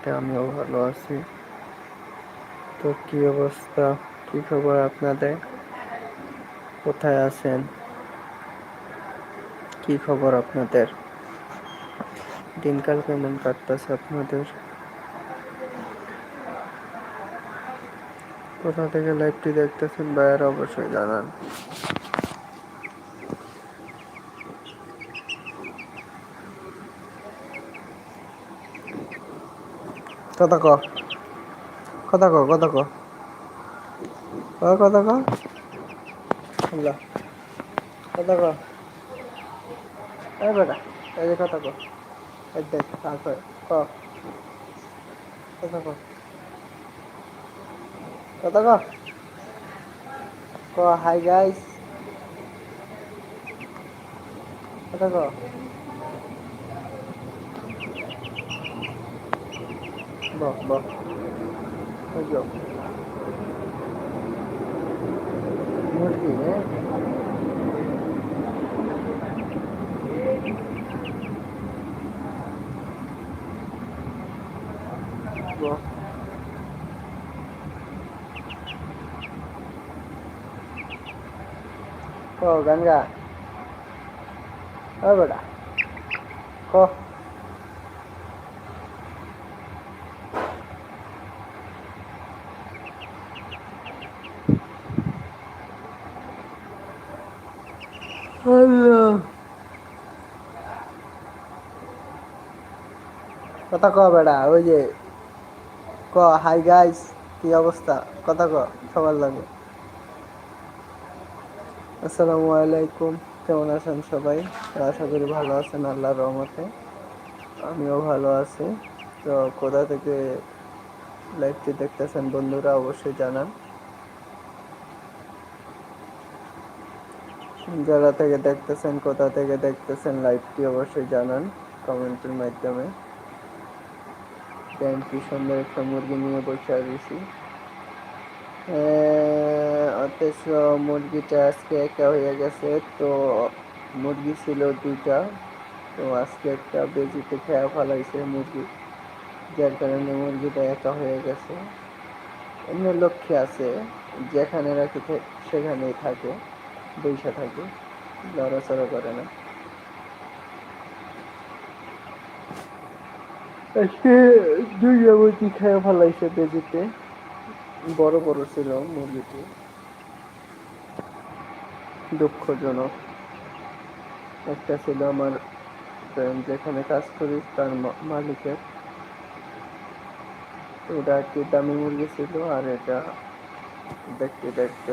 রহমতে আমিও ভালো আছি। তো কি অবস্থা? কি খবর আপনাদের? কোথায় আছেন? কি খবর আপনাদের? দিনকাল কেমন কাটতেছে আপনাদের? কোথা থেকে লাইভটি দেখতেছেন ভাইয়ার অবশ্যই জানান। কথা ক কথা ক কথা ক কথা ক কথা ক এই বেটা, এই যে কথা ক এই দেখ ক কথা ক ক হাই গাইস কথা ক বাহ বাহ ওই যাও মুরগি হ্যাঁ বাহ ও গঙ্গা ও বেটা ক আল্লাহ কথা ক বেড়া, ওই যে, ক হাই গাইস কি অবস্থা? কথা ক, সবার লাগে। আসসালামু আলাইকুম, কেমন আছেন সবাই? আশা করি ভালো আছেন, আল্লাহর রহমতে। আমিও ভালো আছি। তো কোথা থেকে লাইভটি দেখতেছেন বন্ধুরা, অবশ্যই জানান। যারা থেকে দেখতেছেন, কোথা থেকে দেখতেছেন লাইভটি অবশ্যই জানান কমেন্টের মাধ্যমে। দেখেন কি সুন্দর একটা মুরগি নিয়ে বসে দিয়েছি অথচ মুরগিটা আজকে একা হয়ে গেছে, তো মুরগি ছিল দুইটা। তো আজকে একটা বেজিতে খেয়া ফেলাইছে মুরগি, যার কারণে মুরগিটা একা হয়ে গেছে। অন্য লক্ষ্যে আছে, যেখানে রাখি সেখানেই থাকে। বৈশা থাকে লড়াচড়া করে না। আজকে দুইটা মুরগি খেয়ে ফেলাইছে বেজিতে, বড় বড় ছিল মুরগিটি। দুঃখজনক। একটা ছিল আমার যেখানে কাজ করি, তার মালিকের। ওটা একটি দামি মুরগি ছিল আর এটা দেখতে দেখতে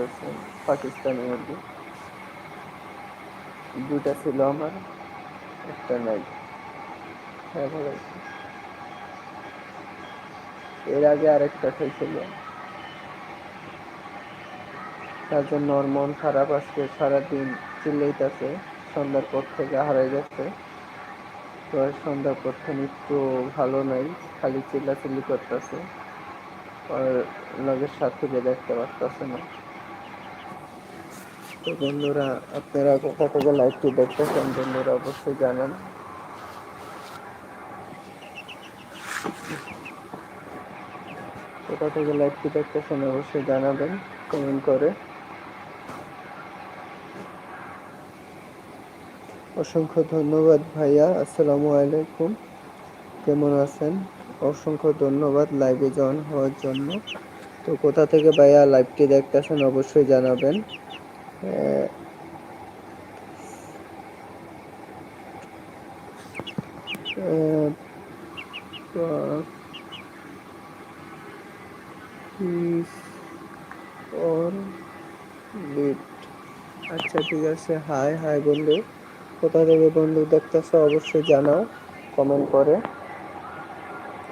পাকিস্তানি মুরগি। দুটা ছিল আমার, একটা নাই। হ্যাঁ ভালো এর আগে আর আরেকটা খেয়েছিল তার জন্য ওর মন খারাপ আজকে, সারাদিন চিল্লাইতেছে সন্ধ্যার পর থেকে হারাই গেছে তো সন্ধ্যার পর থেকে একটু ভালো নাই, খালি চিল্লাচিল্লি করতেছে। আর লগের সাথে দেখতে পারতেছে না। তো বন্ধুরা, আপনারা কোথা থেকে লাইভটি দেখতেছেন বন্ধুরা, অবশ্যই জানান। কোথা থেকে লাইভটি দেখতেছেন অবশ্যই জানাবেন কমেন্ট করে। অসংখ্য ধন্যবাদ ভাইয়া, আসসালামু আলাইকুম। কেমন আছেন? অসংখ্য ধন্যবাদ লাইভে জয়েন হওয়ার জন্য। তো কোথা থেকে ভাইয়া লাইভটি দেখতেছেন অবশ্যই জানাবেন। আচ্ছা ঠিক আছে। হাই হাই বন্ধু। কোথা থেকে বন্ধু দেখতেছো? অবশ্যই জানাও কমেন্ট করে।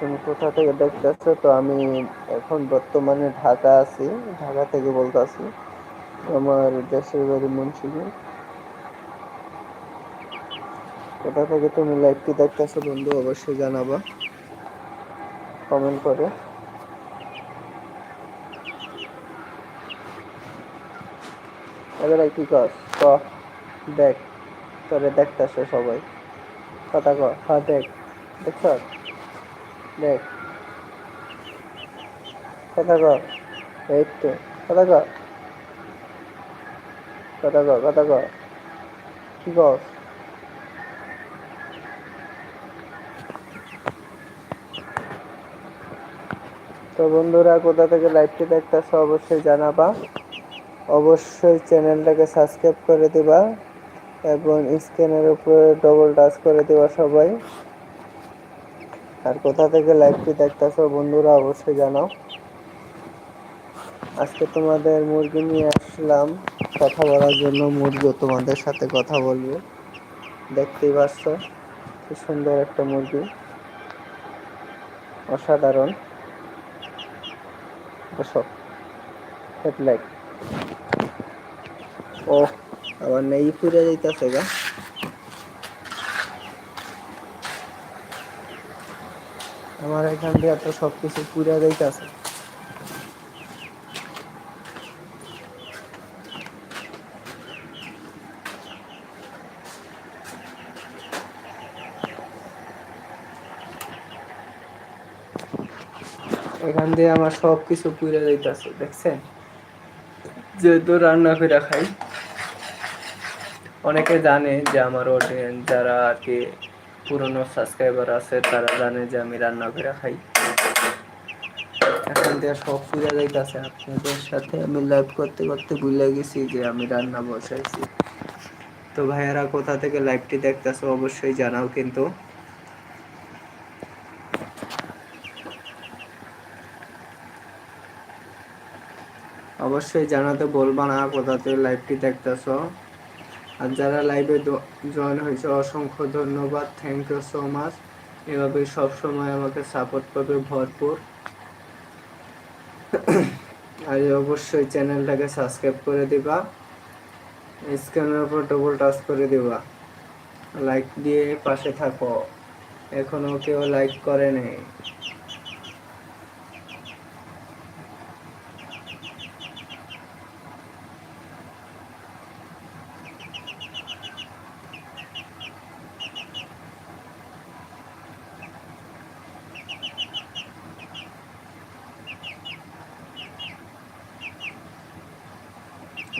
তুমি কোথা থেকে দেখতেছো? তো আমি এখন বর্তমানে ঢাকা আছি। ঢাকা থেকে বলতেছি। আমার দেশের বাড়ি মুন্সিগঞ্জ। কোথা থেকে তুমি লাইভটি দেখতেছো বন্ধু, অবশ্যই জানাবা। কমেন্ট করে। এবারে কি কর ক, দেখ। তোরে দেখতেছে সবাই। কথা ক হ্যাঁ দেখ। দেখছ? দেখ। কথা কর এই তো। কথা কর কথা কর কথা কর। কি কর? তো বন্ধুরা, কোথা থেকে লাইভটি দেখতেছ অবশ্যই জানাবা। অবশ্যই চ্যানেলটাকে সাবস্ক্রাইব করে দিবা এবং স্ক্রিনের উপরে ডবল টাচ করে দিবা সবাই। আর কোথা থেকে লাইভটি দেখতেছ বন্ধুরা, অবশ্যই জানাও। আজকে তোমাদের মুরগি নিয়ে আসলাম। কথা বলার জন্য মুরগিও তোমাদের সাথে কথা বলব। দেখতেই পাচ্ছ, কি সুন্দর একটা মুরগি। অসাধারণ। ও, আবার নেই পুরে যাইতেছে গা। আমার এখান দিয়ে তো সব কিছু পুরে যাইতেছে। এখান দিয়ে আমার সব কিছু পুড়ে যাইতেছে, দেখছেন? যেহেতু রান্না করে খাই, অনেকে জানে যে আমার অডিয়েন্স যারা আর কি পুরনো সাবস্ক্রাইবার আছে, তারা জানে যে আমি রান্না করে খাই। এখন দিয়ে সব পুড়ে যাইতেছে। আপনাদের সাথে আমি লাইভ করতে করতে ভুলে গেছি যে আমি রান্না বসাইছি। তো ভাইয়ারা কোথা থেকে লাইভটি দেখতেছো অবশ্যই জানাও কিন্তু। অবশ্যই জানাতে বলবা না কোথা থেকে লাইভটি দেখতেছো। আর যারা লাইভে জয়েন হয়েছে, অসংখ্য ধন্যবাদ থ্যাংক ইউ সো মাচ এভাবে সবসময় আমাকে সাপোর্ট করবে ভরপুর। আর অবশ্যই চ্যানেলটাকে সাবস্ক্রাইব করে দিবা। স্ক্রিনের উপর ডবল টাচ করে দিবা। লাইক দিয়ে পাশে থাকো। এখনও কেউ লাইক করে নেই।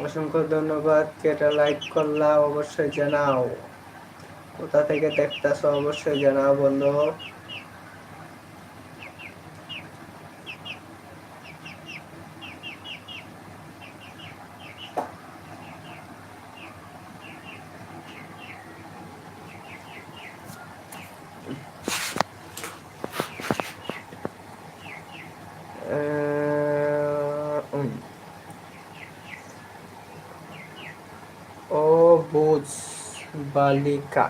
অসংখ্য ধন্যবাদ। যেটা লাইক করলা অবশ্যই জানাও। কোথা থেকে দেখতেছ অবশ্যই জানাও বন্ধু অবুজ বালিকা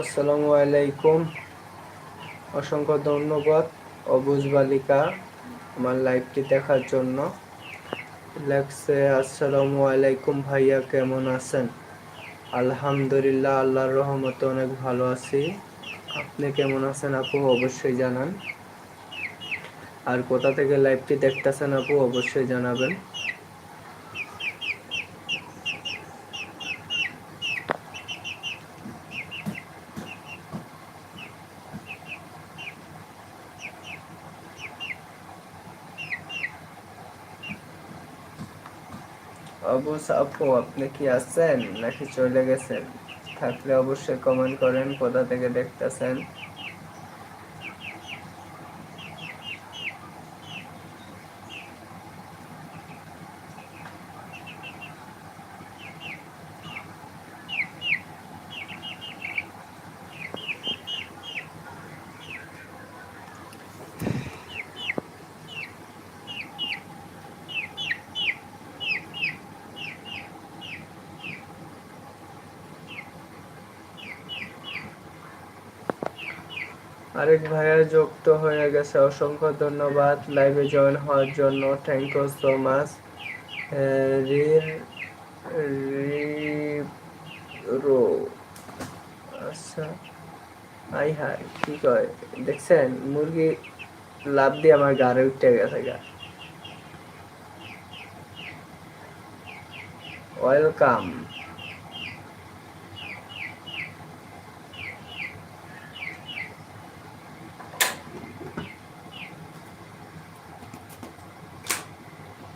আসসালামু আলাইকুম। অসংখ্য ধন্যবাদ অবুজ বালিকা আমার লাইভটি দেখার জন্য। লেখছে আসসালামু আলাইকুম ভাইয়া, কেমন আছেন? আলহামদুলিল্লাহ, আল্লাহর রহমতে অনেক ভালো আছি। আপনি কেমন আছেন আপু? অবশ্যই জানান। আর কোথা থেকে লাইভটি দেখতেছেন আপু? অবশ্যই জানাবেন। আপু আপনি কি আছেন নাকি চলে গেছেন? থাকলে অবশ্যই কমেন্ট করেন কোথা থেকে দেখতেছেন? আরেক ভাইয়া যুক্ত হয়ে গেছে। অসংখ্য ধন্যবাদ লাইভে জয়েন হওয়ার জন্য। থ্যাংক ইউ সো মাচ রো আচ্ছা আই হাই কি কয়? দেখছেন, মুরগি লাভ দিয়ে আমার গাড়ে উঠে গেছে গা। ওয়েলকাম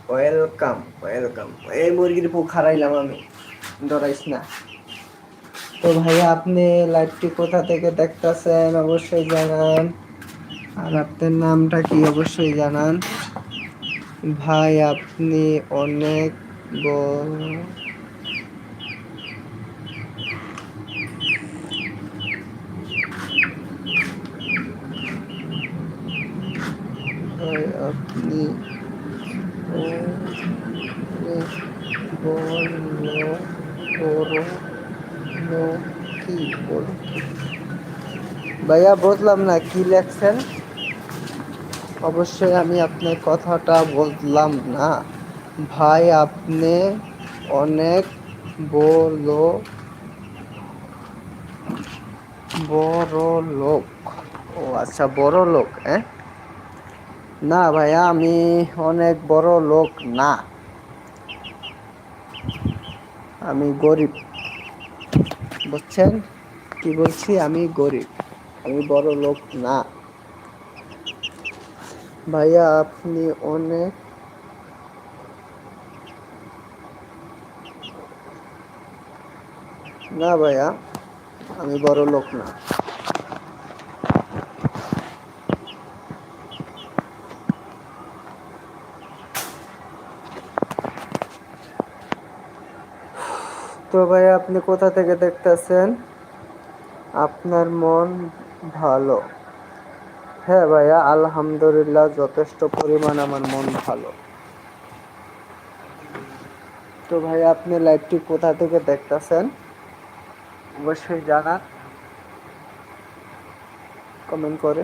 ওয়েলকাম ওয়েলকাম এই মুরগির পু খারাইলাম আমি। ডরাইস না। তো ভাইয়া, আপনি লাইভটি কোথা থেকে দেখতেছেন? অবশ্যই জানান। আর আপনার নামটা কি? অবশ্যই জানান। ভাই, আপনি অনেক আপনি অনেক বড় বড় লোক কি বড় কি? ভাইয়া, বুঝলাম না কি লেখছেন। অবশ্যই আমি আপনার কথাটা বললাম না। ভাই, আপনি অনেক বড় বড় লোক। ও আচ্ছা বড় লোক হ্যাঁ না ভাইয়া, আমি অনেক বড় লোক না। আমি গরিব। বুঝছেন? কি বলছি? আমি গরিব। আমি বড় লোক না। ভাইয়া, আপনি অনেক না ভাইয়া, আমি বড় লোক না। তো ভাইয়া, আপনি কোথা থেকে দেখতেছেন? আপনার মন ভালো। হ্যাঁ ভাইয়া, আলহামদুলিল্লাহ যথেষ্ট পরিমাণ আমার মন ভালো। তো ভাইয়া, আপনি লাইভটি কোথা থেকে দেখতেছেন? অবশ্যই জানান। কমেন্ট করে।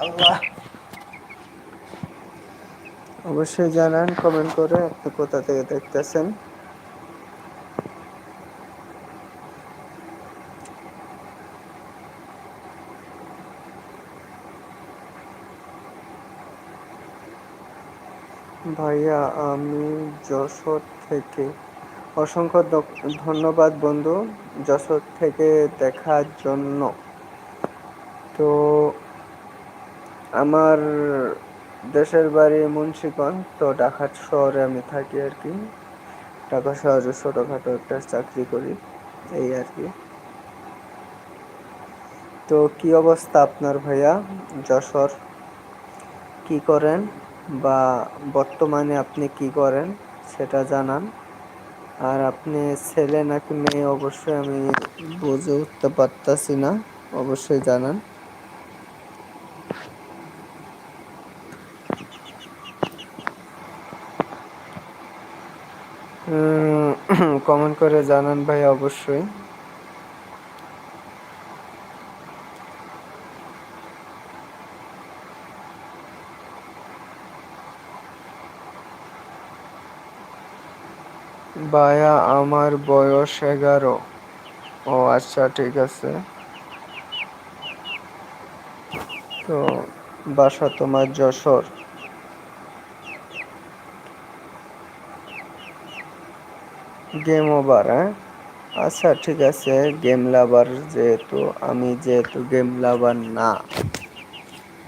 আল্লাহ। অবশ্যই জানান কমেন্ট করে আপনি কোথা থেকে দেখতেছেন? ভাইয়া, আমি যশোর থেকে। অসংখ্য ধন্যবাদ বন্ধু, যশোর থেকে দেখার জন্য। তো, আমার দেশের বাড়ি মুন্সিগঞ্জ, তো ঢাকা শহরে আমি থাকি আর কি। ঢাকা শহরে ছোটোখাটো একটা চাকরি করি, এই আর কি। তো, কি অবস্থা আপনার ভাইয়া, যশোর? কি করেন? বা বর্তমানে আপনি কি করেন সেটা জানান। আর আপনি ছেলে নাকি মেয়ে অবশ্যই আমি বুঝে উঠতে পারতাছি না, অবশ্যই জানান। কমেন্ট করে জানান ভাই অবশ্যই। ভাইয়া, আমার বয়স এগারো। ও আচ্ছা ঠিক আছে। তো, বাসা তোমার যশোর। গেম ওভার হ্যাঁ? আচ্ছা ঠিক আছে গেম লাভার যেহেতু, আমি যেহেতু গেম লাভার না।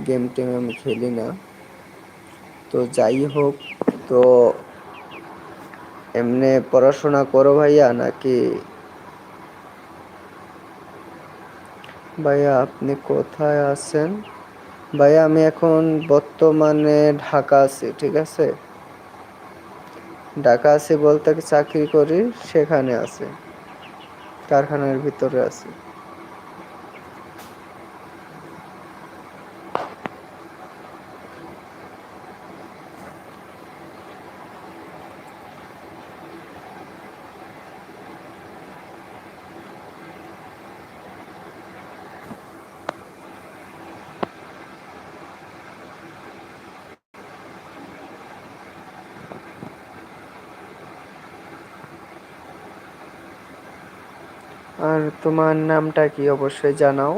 গেম টেম আমি খেলি না। তো যাই হোক, তো এমনি পড়াশোনা করো ভাইয়া নাকি? ভাইয়া আপনি কোথায় আছেন? ভাইয়া আমি এখন বর্তমানে ঢাকা আছি, ঠিক আছে? ঢাকা আছি বলতে চাকরি করি? সেখানে আছে, কারখানার ভিতরে আছি আর তোমার নামটা কি অবশ্যই জানাও।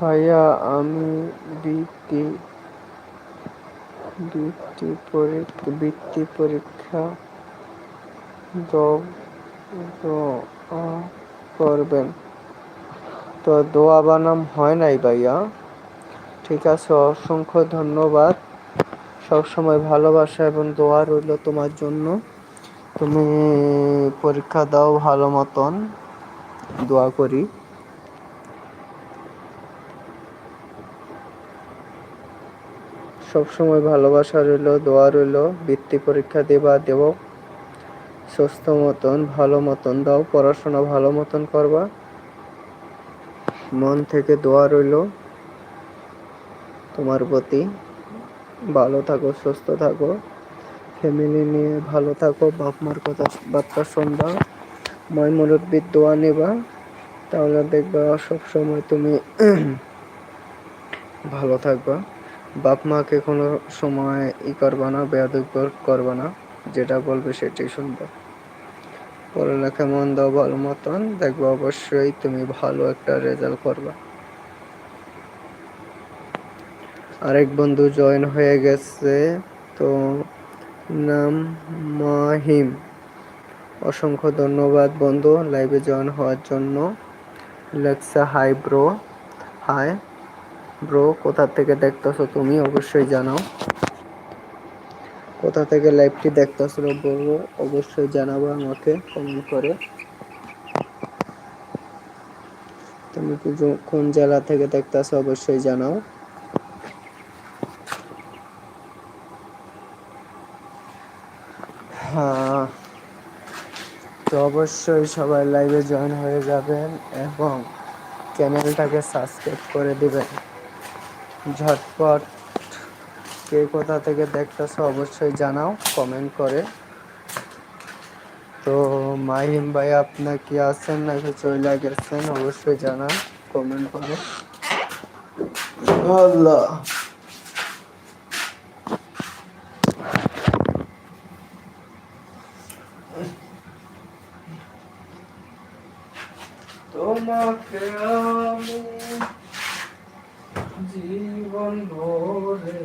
ভাইয়া, আমি বৃত্তি বৃত্তি পরীক্ষা বৃত্তি পরীক্ষা দোয়া করবেন। তো দোয়া বানাম হয় নাই ভাইয়া। ঠিক আছে, অসংখ্য ধন্যবাদ। সবসময় ভালোবাসা এবং দোয়া রইল তোমার জন্য। তুমি পরীক্ষা দাও ভালো মতন। দোয়া করি। সবসময় ভালোবাসা রইল, দোয়া রইল, বৃত্তি পরীক্ষা দেবা দেব। সুস্থ মতন, ভালো মতন দাও, পড়াশোনা ভালো মতন করবা। মন থেকে দোয়া রইল। তোমার প্রতি ভালো থাকো, সুস্থ থাকো। ফ্যামিলি নিয়ে ভালো থাকো, বাপ মার কথা, বার্তা শুনবা। ময় মুরব্বীর দোয়া নেবা। তাহলে দেখবা সবসময় তুমি ভালো থাকবা। বাপ মাকে কোনো সময় ই করবা না, বেয়াদব করবা না, যেটা বলবে সেটাই শুনবা। পড়ালেখা মন দাও ভালো মতন। দেখবা অবশ্যই তুমি ভালো একটা রেজাল্ট করবা। আরেক বন্ধু জয়েন হয়ে গেছে, তো নাম মাহিম। অসংখ্য ধন্যবাদ বন্ধু লাইভে জয়েন হওয়ার জন্য। Lexa hi bro hi bro, কোথা থেকে দেখতেছো তুমি? অবশ্যই জানাও। কোথা থেকে লাইভটি দেখতেছো বলব অবশ্যই জানাব আমাকে কমেন্ট করে। তুমি কোন জেলা থেকে দেখতেছো? অবশ্যই জানাও। হ্যাঁ। তো অবশ্যই সবাই লাইভে জয়েন হয়ে যাবেন এবং চ্যানেলটাকে সাবস্ক্রাইব করে দিবেন। ঝটপট কে কোথা থেকে দেখতেছো অবশ্যই জানাও কমেন্ট করে। তো মাহিম ভাই আপনার কি আছেন নাকি চলে গেছেন অবশ্যই জানান কমেন্ট করে। আল্লাহ তোমাকে আমি জীবন ভরে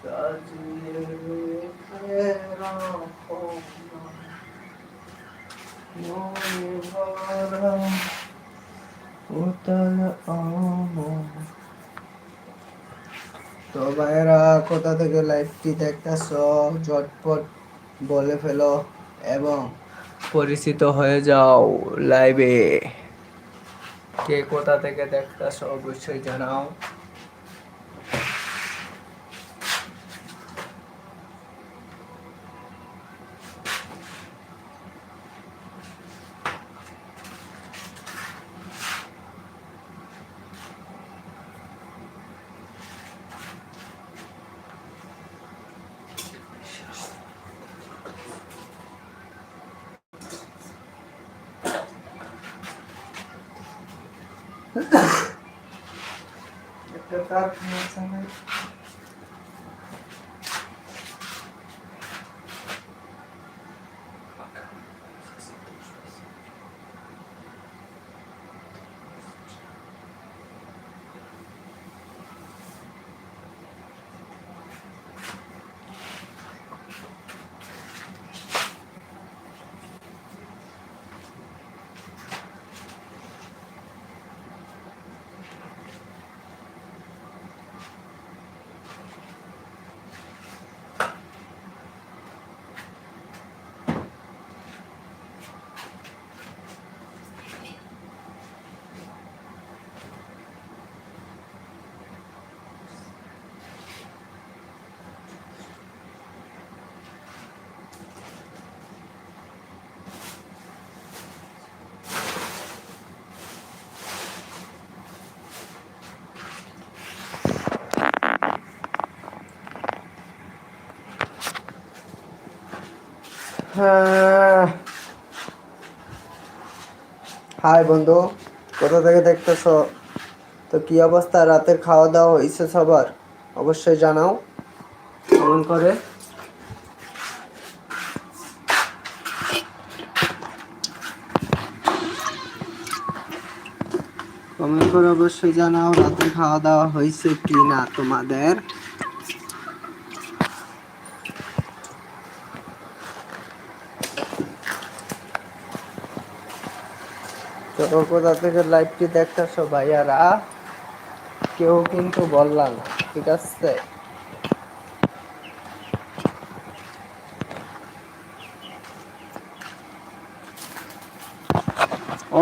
সাজিয়ে রেখে রাখো মনে ভরা উতাল আমার তো ভাইয়েরা কোথা থেকে লাইভটি দেখতেছ? ঝটপট বলে ফেলো এবং পরিচিত হয়ে যাও লাইভে। কে কোথা থেকে দেখতেছ অবশ্যই জানাও একটা তার হ্যাঁ হাই বন্ধু, কোথা থেকে দেখতেছ? তো কি অবস্থা? রাতের খাওয়া দাওয়া হয়েছে সবার? অবশ্যই জানাও। কেমন করে? কমেন্ট করে অবশ্যই জানাও রাতে খাওয়া দাওয়া হয়েছে কি না তোমাদের? তো কোথা থেকে লাইভটি ভাইয়ারা কেউ কিন্তু বললাম ঠিক আছে?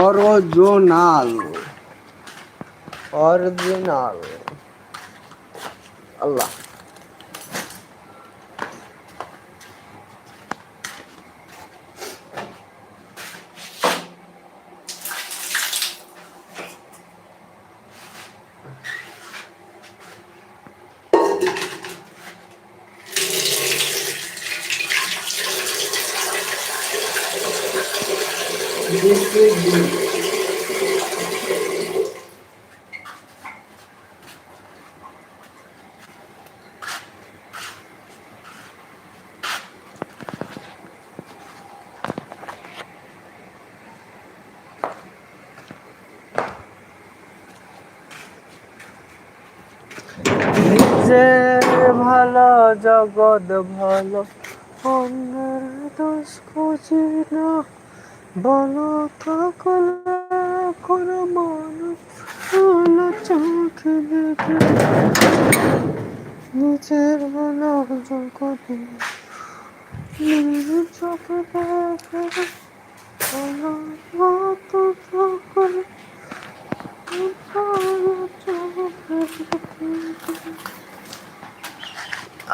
অরিজিনাল। অরিজিনাল। আল্লাহ This is the যে ভালো জগৎ ভালো। অন্যের দোষ খুঁজি না। বলো থাকলে কোনো মানুষ চোখে দেখে। নিজের ভালো জগৎ নিজের চোখে দেখে। বলো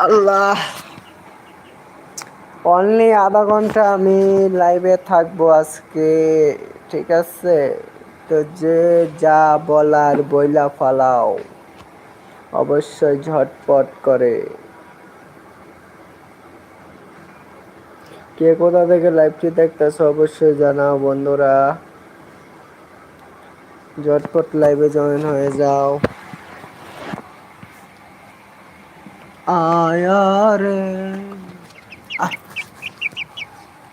আল্লাহ। অনলি আধা ঘণ্টা আমি লাইভে থাকব আজকে, ঠিক আছে? তো যে যা বলার বইলা ফালাও, অবশ্যই ঝটপট করে। কে কোথা থেকে লাইভটি দেখতেছো অবশ্যই জানাও বন্ধুরা। ঝটপট লাইভে জয়েন হয়ে যাও। আয়ারে।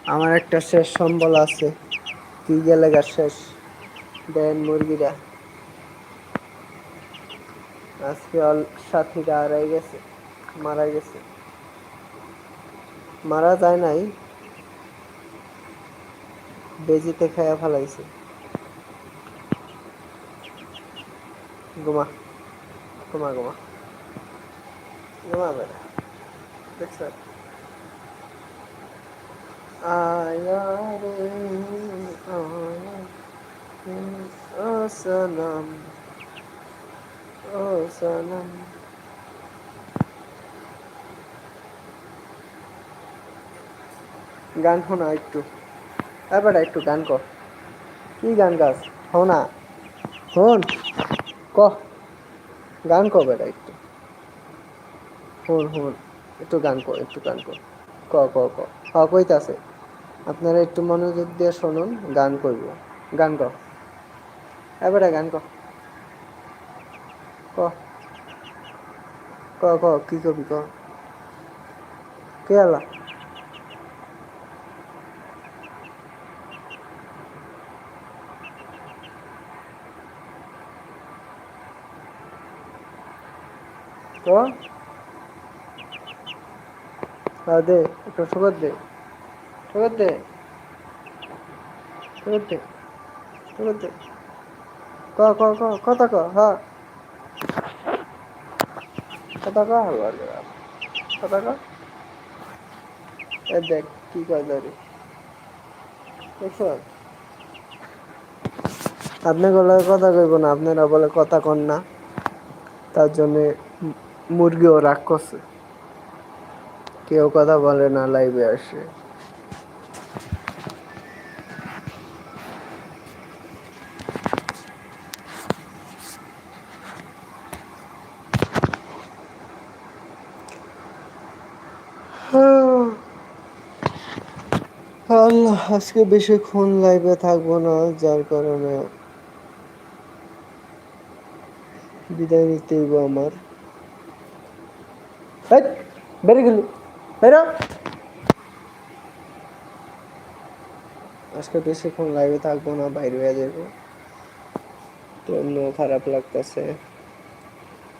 আমার একটা শেষ সম্বল আছে। কি গেলে গা শেষ? দেন মুরগিরা আজকে অল সাথীরা হারাই গেছে, মারা গেছে। মারা যায় নাই। বেজিতে খায়া ফেলাইছে। ঘুমা ঘুমা ঘুমা। ঘুমা বেটা দেখছ আয়ারে আয়া ও সনম ও সনম গান শোনা একটু এবার একটু গান কর কি গান গাছ শোনা শোন ক গান কর বেটা একটু শোন শোন একটু গান কর, একটু গান কর। ক ক ক। হ, কইতাছে। আপনারা একটু মনোযোগ দিয়ে শুনুন, গান করব গান ক। এবারে গান ক। ক। ক ক, কি কবি ক? কে আলা? ক? দে, একটু সুগর দে। সুগর দে। দে। দে। ক ক ক কথা ক হ্যাঁ কথা ক কথা ক দেখ, কি আপনি বলে কথা কইব না, আপনারা বলে কথা কন না। তার জন্যে মুরগিও রাগ করছে। কেউ কথা বলে না লাইভে আসে। আল্লাহ, আজকে বেশিক্ষণ লাইভে থাকব না, যার কারণে বিদায় নিতে আমার। বেড়ে বেরিয়ে গেলি বেরো আজকে বেশিক্ষণ লাইভে থাকব না, বাইরে হয়ে যাব। তো এমনিও খারাপ লাগতেছে।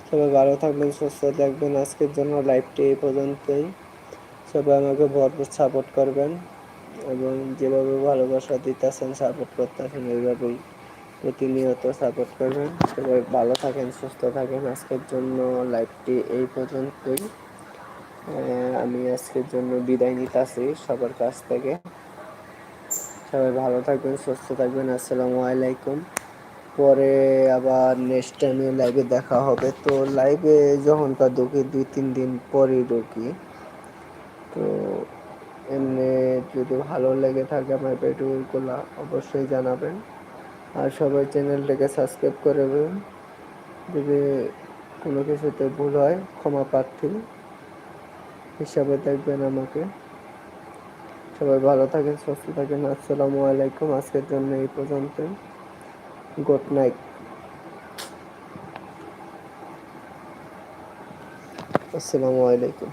সবাই ভালো থাকবেন, সুস্থ থাকবেন। আজকের জন্য লাইভটি এই পর্যন্তই। সবাই আমাকে ভরপুর সাপোর্ট করবেন এবং যেভাবে ভালোবাসা দিতেছেন সাপোর্ট করতেছেন, এইভাবেই প্রতিনিয়ত সাপোর্ট করবেন। সবাই ভালো থাকেন, সুস্থ থাকেন। আজকের জন্য লাইভটি এই পর্যন্তই। আমি আজকের জন্য বিদায় নিতে নিতেছি সবার কাছ থেকে। সবাই ভালো থাকবেন, সুস্থ থাকবেন, আসসালামু আলাইকুম। পরে আবার নেক্সট টাইমে লাইভে দেখা হবে। তো লাইভে যখন তা ঢুকি, দুই, তিন দিন পরে ঢুকি। তো এমনি যদি ভালো লেগে থাকে আমার ভিডিওগুলো, অবশ্যই জানাবেন। আর সবাই চ্যানেলটাকে সাবস্ক্রাইব করে দেবেন। যদি কোনো কিছুতে ভুল হয়, ক্ষমা প্রার্থী। হিসাবে দেখবেন আমাকে। সবাই ভালো থাকেন, সুস্থ থাকেন। আসসালামু আলাইকুম। আজকের জন্য এই পর্যন্ত। Good night. আসসালামু আলাইকুম।